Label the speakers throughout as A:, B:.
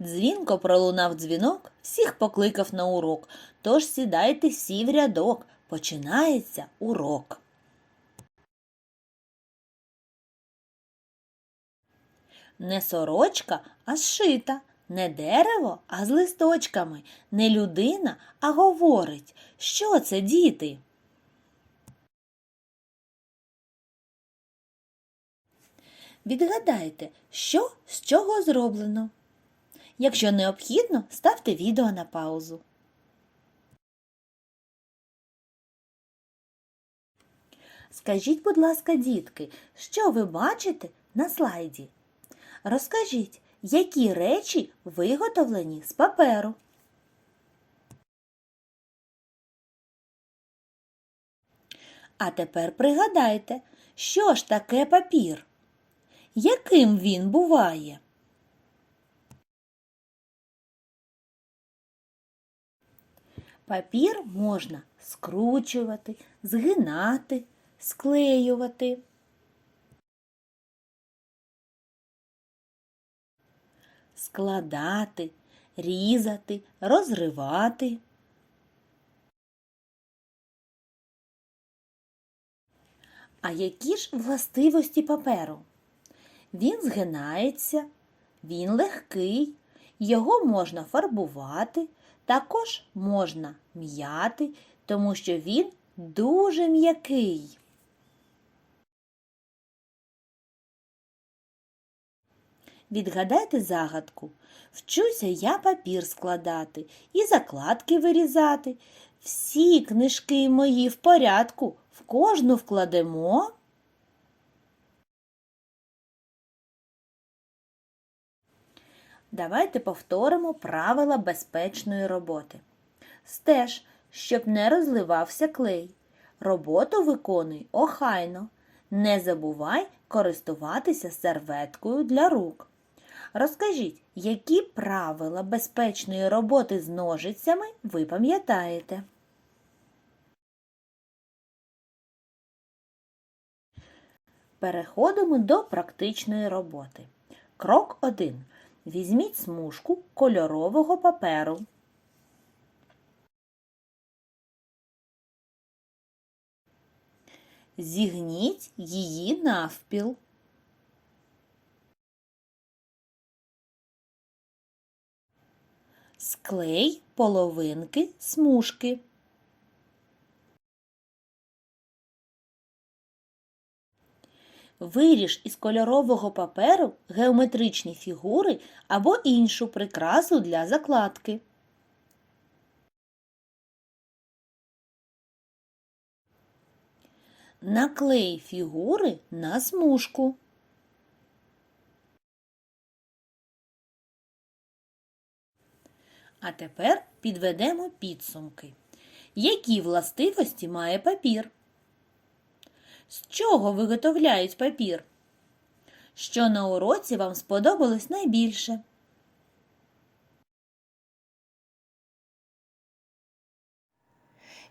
A: Дзвінко пролунав дзвінок, всіх покликав на урок. Тож сідайте всі в рядок. Починається урок. Не сорочка, а зшита, не дерево, а з листочками, не людина, а говорить. Що це, діти? Відгадайте, що з чого зроблено. Якщо необхідно, ставте відео на паузу. Скажіть, будь ласка, дітки, що ви бачите на слайді? Розкажіть, які речі виготовлені з паперу? А тепер пригадайте, що ж таке папір? Яким він буває? Папір можна скручувати, згинати, склеювати. Складати, різати, розривати. А які ж властивості паперу? Він згинається, він легкий, його можна фарбувати, також можна м'яти, тому що він дуже м'який. Відгадайте загадку. Вчуся я папір складати і закладки вирізати. Всі книжки мої в порядку, в кожну вкладемо. Давайте повторимо правила безпечної роботи. Стеж, щоб не розливався клей. Роботу виконуй охайно. Не забувай користуватися серветкою для рук. Розкажіть, які правила безпечної роботи з ножицями ви пам'ятаєте? Переходимо до практичної роботи. Крок 1. Візьміть смужку кольорового паперу. Зігніть її навпіл. Склей половинки смужки. Виріж із кольорового паперу геометричні фігури або іншу прикрасу для закладки. Наклей фігури на смужку. А тепер підведемо підсумки. Які властивості має папір? З чого виготовляють папір? Що на уроці вам сподобалось найбільше?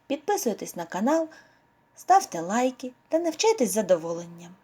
A: Підписуйтесь на канал, ставте лайки та навчайтесь задоволенням.